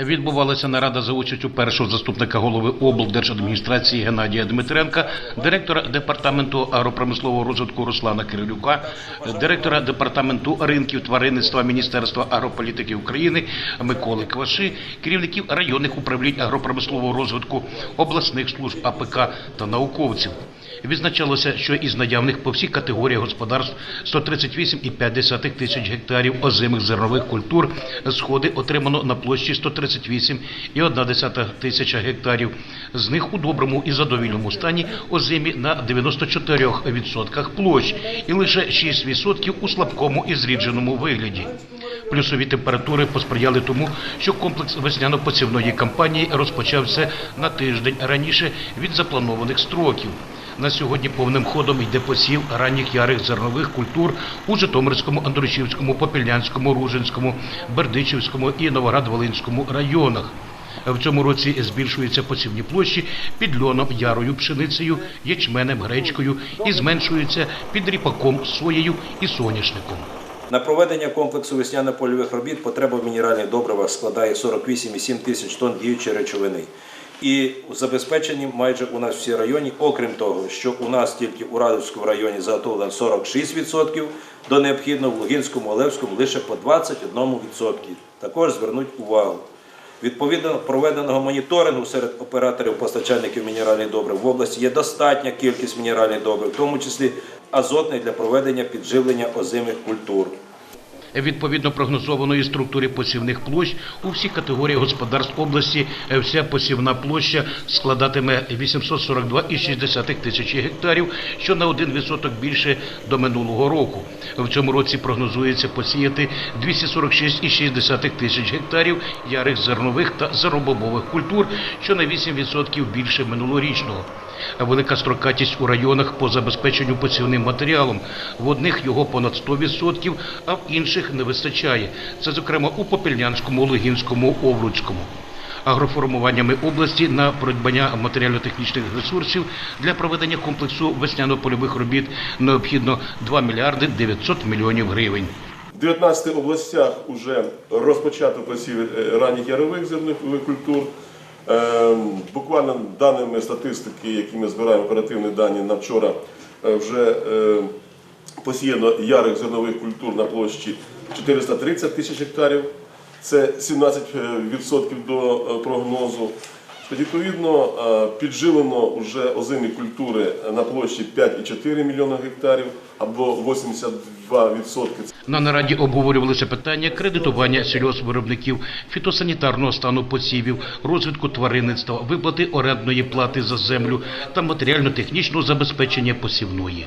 Відбувалася нарада за участю першого заступника голови облдержадміністрації Геннадія Дмитренка, директора департаменту агропромислового розвитку Руслана Кирилюка, директора департаменту ринків тваринництва Міністерства агрополітики України Миколи Кваши, керівників районних управлінь агропромислового розвитку, обласних служб АПК та науковців. Відзначалося, що із наявних по всій категорії господарств 138,5 тисяч гектарів озимих зернових культур сходи отримано на площі 138,1 тисяча гектарів. З них у доброму і задовільному стані озимі на 94% площ і лише 6% у слабкому і зрідженому вигляді. Плюсові температури посприяли тому, що комплекс весняно-посівної кампанії розпочався на тиждень раніше від запланованих строків. На сьогодні повним ходом йде посів ранніх ярих зернових культур у Житомирському, Андрушівському, Попільнянському, Ружинському, Бердичівському і Новоград-Волинському районах. В цьому році збільшуються посівні площі під льоном, ярою, пшеницею, ячменем, гречкою і зменшуються під ріпаком, соєю і соняшником. На проведення комплексу весняно-польових робіт потреба в мінеральних добривах складає 48,7 тисяч тонн діючої речовини. І забезпечені майже у нас всі районі, окрім того, що у нас тільки у Радовському районі заготовлено 46% до необхідного, в Лугінському, Олевському лише по 21%. Також звернуть увагу. Відповідно проведеного моніторингу серед операторів постачальників мінеральних добрив в області є достатня кількість мінеральних добрив, в тому числі азотних для проведення підживлення озимих культур. Відповідно прогнозованої структури посівних площ у всі категорії господарств області е, вся посівна площа складатиме 842,6 тисячі гектарів, що на 1% більше до минулого року. В цьому році прогнозується посіяти 246,6 тисяч гектарів ярих зернових та заробобових культур, що на 8% більше минулорічного. Велика строкатість у районах по забезпеченню посівним матеріалом. В одних його понад 100%, а в інших не вистачає. Це, зокрема, у Попільнянському, Легінському, Овруцькому. Агроформуваннями області на придбання матеріально-технічних ресурсів для проведення комплексу весняно-польових робіт необхідно 2 мільярди 900 мільйонів гривень. В 19 областях вже розпочато посів е, ранніх ярових зернових культур. Е, Буквально даними статистики, які ми збираємо оперативні дані на вчора, е, вже е, посіяно ярих зернових культур на площі 430 тисяч гектарів. Це 17% до е, прогнозу. Відповідно, е, підживлено вже озимі культури на площі 5,4 мільйона гектарів або 82%. На нараді обговорювалися питання кредитування сільгоспвиробників, фітосанітарного стану посівів, розвитку тваринництва, виплати орендної плати за землю та матеріально-технічного забезпечення посівної.